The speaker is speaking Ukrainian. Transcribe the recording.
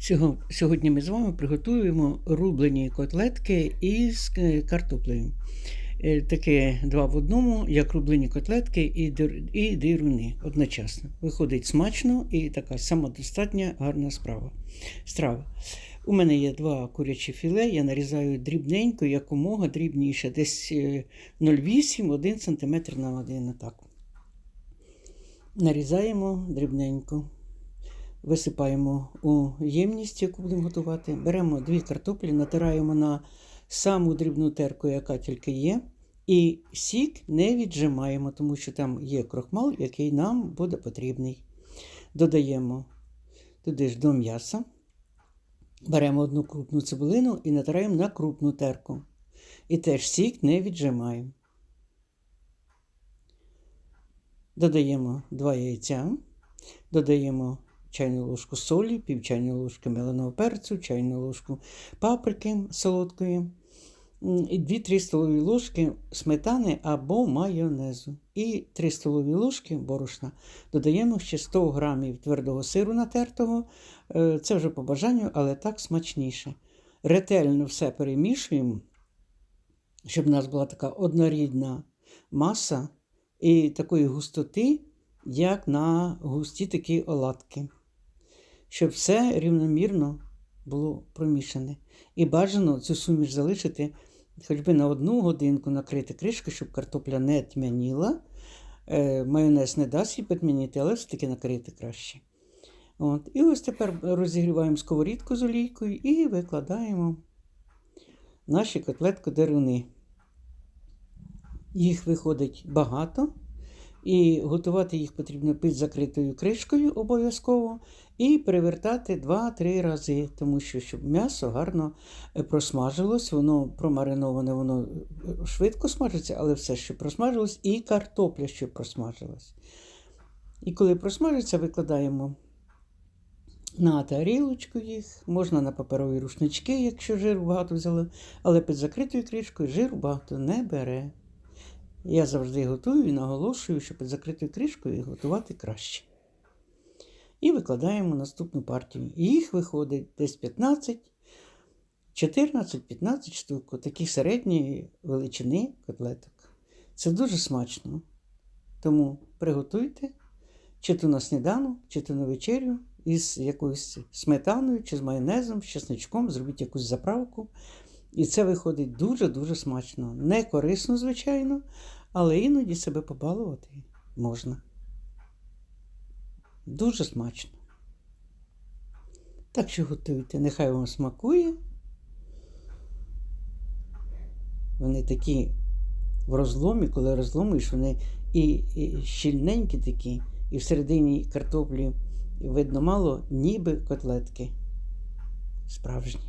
Сього- Сьогодні ми з вами приготуємо рублені котлетки із е, картоплею. Е, Таке два в одному, як рублені котлетки і, і дируни одночасно. Виходить смачно і така самодостатня гарна справа. страва. У мене є два курячі філе, я нарізаю дрібненько, якомога дрібніше, десь е, 0,8-1 см на 1 отак. Нарізаємо дрібненько. Висипаємо у ємність, яку будемо готувати. Беремо дві картоплі, натираємо на саму дрібну терку, яка тільки є. І сік не віджимаємо, тому що там є крохмал, який нам буде потрібний. Додаємо туди ж до м'яса. Беремо одну крупну цибулину і натираємо на крупну терку. І теж сік не віджимаємо. Додаємо два яйця, додаємо чайну ложку солі, пів чайної ложки меленого перцю, чайну ложку паприки солодкої, і 2-3 столові ложки сметани або майонезу. І 3 столові ложки борошна. Додаємо ще 100 грамів твердого сиру натертого. Е, Це вже по бажанню, але так смачніше. Ретельно все перемішуємо, щоб у нас була така однорідна маса і такої густоти, як на густі такі оладки. Щоб все рівномірно було промішане. І бажано цю суміш залишити хоч би на одну годинку накрити кришкою, щоб картопля не тьмяніла. Е, майонез не дасть їй підмінити, але все-таки накрити краще. От. І ось тепер розігріваємо сковорідку з олійкою і викладаємо наші котлетки деруни. Їх виходить багато, і готувати їх потрібно під закритою кришкою обов'язково, і перевертати 2-3 рази, тому що щоб м'ясо гарно е, просмажилось, воно промариноване, воно е, швидко смажиться, але все, що просмажилось, і картопля, що просмажилась. І коли просмажиться, викладаємо на тарілочку їх, можна на паперові рушнички, якщо жиру багато взяли, але під закритою кришкою жиру багато не бере. Я завжди готую і наголошую, що під закритою кришкою готувати краще. І викладаємо наступну партію. І їх виходить десь 15, 14-15 штук, такі середньої величини котлеток. Це дуже смачно. Тому приготуйте чи то на сніданок, чи то на вечерю із якоюсь сметаною, чи з майонезом, з чесничком, зробіть якусь заправку. І це виходить дуже-дуже смачно. Не корисно, звичайно, але іноді себе побалувати можна. Дуже смачно. Так що готуйте, нехай вам смакує. Вони такі в розломі, коли розломуєш, вони і щільненькі такі, і всередині картоплі видно мало, ніби котлетки справжні.